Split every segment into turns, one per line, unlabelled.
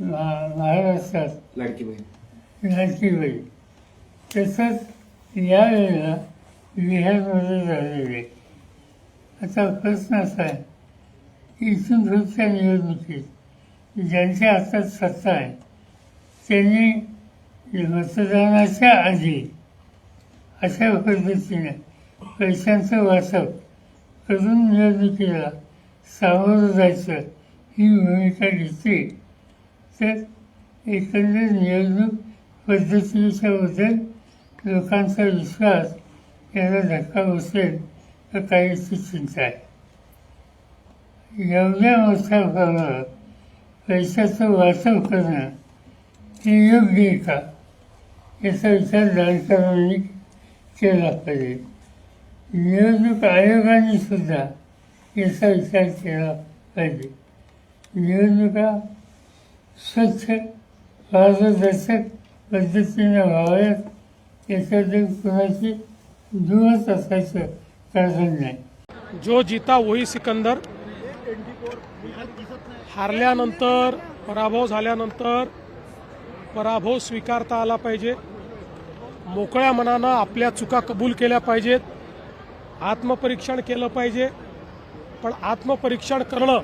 महा- महाराष्ट्रात
लाडकी बहीण
लाडकी बाई तसंच यावेळेला बिहारमध्ये झालेले. आता प्रश्न असा आहे की इथून पुढच्या निवडणुकीत ज्यांच्या हातात सत्ता आहे त्यांनी मतदानाच्या आधी अशा पद्धतीने पैशांचं वाटप करून निवडणुकीला सामोरं जायचं ही भूमिका घेतली. तर एकंदर निवडणूक पद्धतीच्या बद्दल लोकांचा विश्वास याला धक्का बसेल तर काहीची चिंता आहे एवढ्या मोठ्या प्रमाणात पैशाचं वाटप करणं हे योग्य आहे का? याचा विचार जाणकारांनी केला पाहिजे. निवडणूक आयोगाने सुद्धा याचा विचार केला पाहिजे. निवडणुका स्वच्छ पारदर्शक पद्धतीने व्हाव्यात याच्यातून कुणाची दुमत असायचं कारण नाही.
जो जिता वही सिकंदर. हारल्यानंतर पराभव झाल्यानंतर पराभव स्वीकारता आला पाहिजे. मोकळ्या मनानं आपल्या चुका कबूल केल्या पाहिजेत. आत्मपरीक्षण केलं पाहिजे. पण आत्मपरीक्षण करणं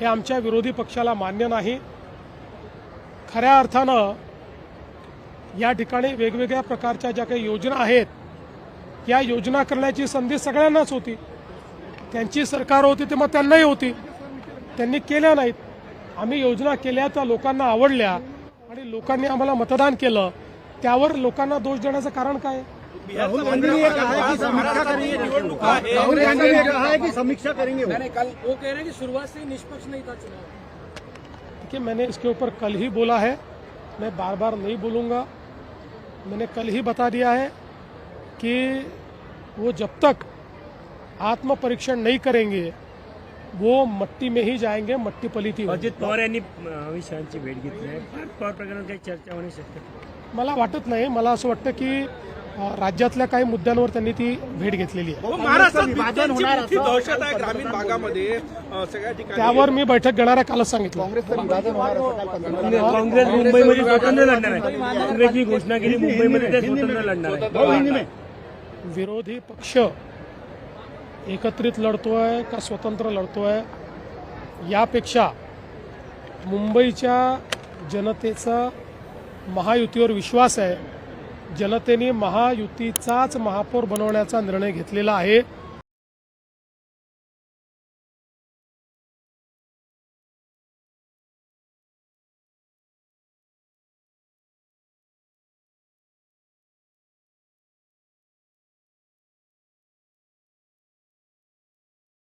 हे आमच्या विरोधी पक्षाला मान्य नाही. खऱ्या अर्थानं या ठिकाणी वेगवेगळ्या प्रकारच्या ज्या काही योजना आहेत या योजना करण्याची संधी सगळ्यांनाच होती. त्यांची सरकार होती ते मग त्यांनाही होती. त्यांनी केल्या नाहीत. आम्ही योजना केल्या त्या लोकांना आवडल्या आणि लोकांनी आम्हाला मतदान केलं. त्यावर लोकांना दोष देण्याचं कारण काय?
राहुल गांधी ने कहा है कि समीक्षा करेंगे? राहुल गांधी ने कहा है कि समीक्षा करेंगे वो।
नहीं कल वो कह रहे हैं कि शुरुआत से ही निष्पक्ष नहीं था चुनाव।
देखिए मैंने इसके ऊपर कल ही बोला है मैं बार बार नहीं बोलूँगा। मैंने कल ही बता दिया है कि वो जब तक आत्म परीक्षण नहीं करेंगे वो मट्टी में ही जाएँगे मट्टी पलीती होगी.
अजित पवार यांनी अमित भेट घेतली आहे. फार पवार प्रकरणात काही चर्चा होणे शक्य
मला वाटत नाही. मला असं वाटतं की राज्यातल्या काही मुद्द्यांवर त्यांनी ती भेट घेतलेली आहे.
महाराष्ट्रात विभाजन होणार असं
दहशत आहे ग्रामीण भागामध्ये अ, सगळ्या ठिकाणी
त्यावर मी बैठक घेणार आहे कालच सांगितलं.
काँग्रेसचं
काँग्रेस मुंबईमध्ये स्वतंत्र लढणार आहे काँग्रेसनी घोषणा केली मुंबईमध्ये ते स्वतंत्र लढणार
भाऊ, हिंदी
आहे
में
विरोधी पक्ष एकत्रित लढतोय का स्वतंत्र लढतोय? यापेक्षा मुंबईच्या जनतेचा महायुतीवर विश्वास आहे. जनतेने महायुतीचाच महापौर बनवण्याचा निर्णय घेतलेला आहे.